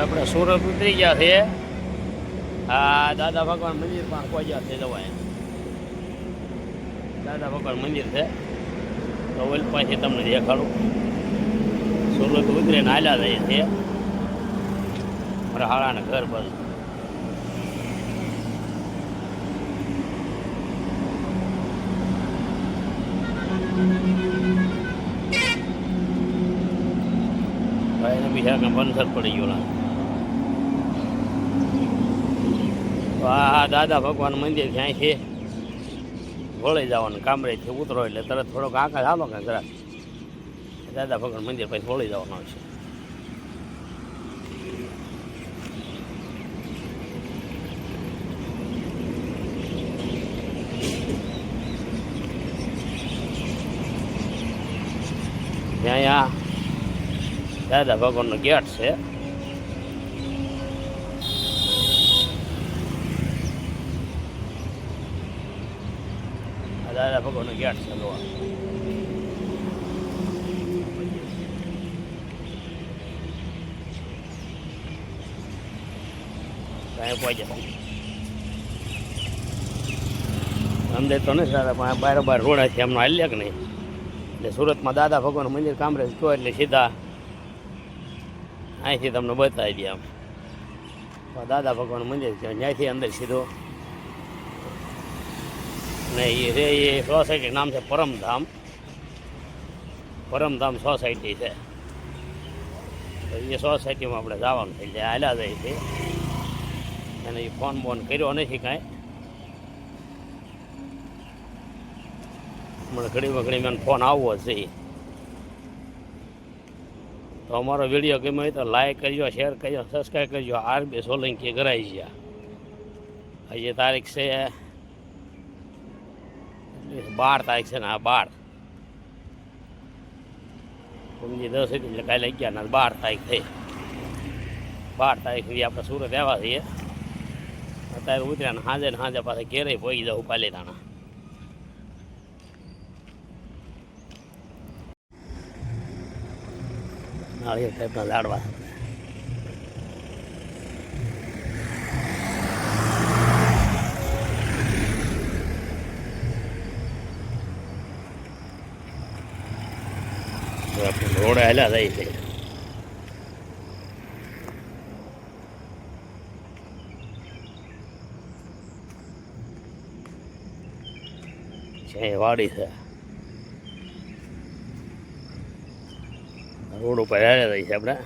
આપણે સુરત ઉતરી ગયા છે. આ દાદા ભગવાન મંદિર પણ પહોંચ્યા છે જવાય દાદા ભગવાન મંદિર છે. તો ઓલ પાછી તમને દેખાડું. સુરત ઉતરીને હાલ્યા જઈએ છીએ હાળાના ઘર બંધ ભાઈ એને બીજા કંપન સર પડી ગયો લાગે. તો આ દાદા ભગવાન મંદિર ક્યાંય છે. વળી જવાનું, કામરેથી ઉતરો એટલે તરત થોડોક આકાશ હાલો કે જરા. દાદા ભગવાન મંદિર પછી વળી જવાનું આવશે અહીંયા દાદા ભગવાનનો ગેટ છે. દાદા ભગવાનનો ગેટ છે જોવા કાંઈ પહોંચ્યા અંદર તો નથી સારા પણ બાર બાર રોડ છે, એમનો હાલ્યા કે નહીં? એટલે સુરતમાં દાદા ભગવાન મંદિર કામરેજ કહો એટલે સીધા અહીંથી તમને બતાવી દે આમ. દાદા ભગવાન મંદિર છે ત્યાંથી અંદર સીધો ને એ રે એ સોસાયટી નામ છે પરમધામ. પરમધામ સોસાયટી છે. એ સોસાયટીમાં આપણે જવાનું છે જાય હાલ્યા જાય છે. અને એ ફોન બોન કર્યો નથી કાંઈ. મને ઘડીમાં ઘડી મને ફોન આવવો છે. તો અમારો વીડિયો ગમ્યો તો લાઈક કરજો શેર કરજો સબસ્ક્રાઈબ કરજો. આરબી સોલંકી કરાઈ ગયા. આજે તારીખ છે બાર તારીખ છે ને આ બાર. સમજી દસ એટલે કાલે અગિયાર ના બાર તારીખ થઈ બાર તારીખ સુધી આપણે સુરત આવ્યા છીએ. અત્યારે ઉતર્યા ને સાંજે ને સાંજે પાસે ઘેરે પહોંચી જવું પાલીતાણા. નાળિયેર ટાઈપના ઝાડવા. તો આપણે થાય છે. વાડી છે. રોડ ઉપર હાલ્યા જાય છે આપણે.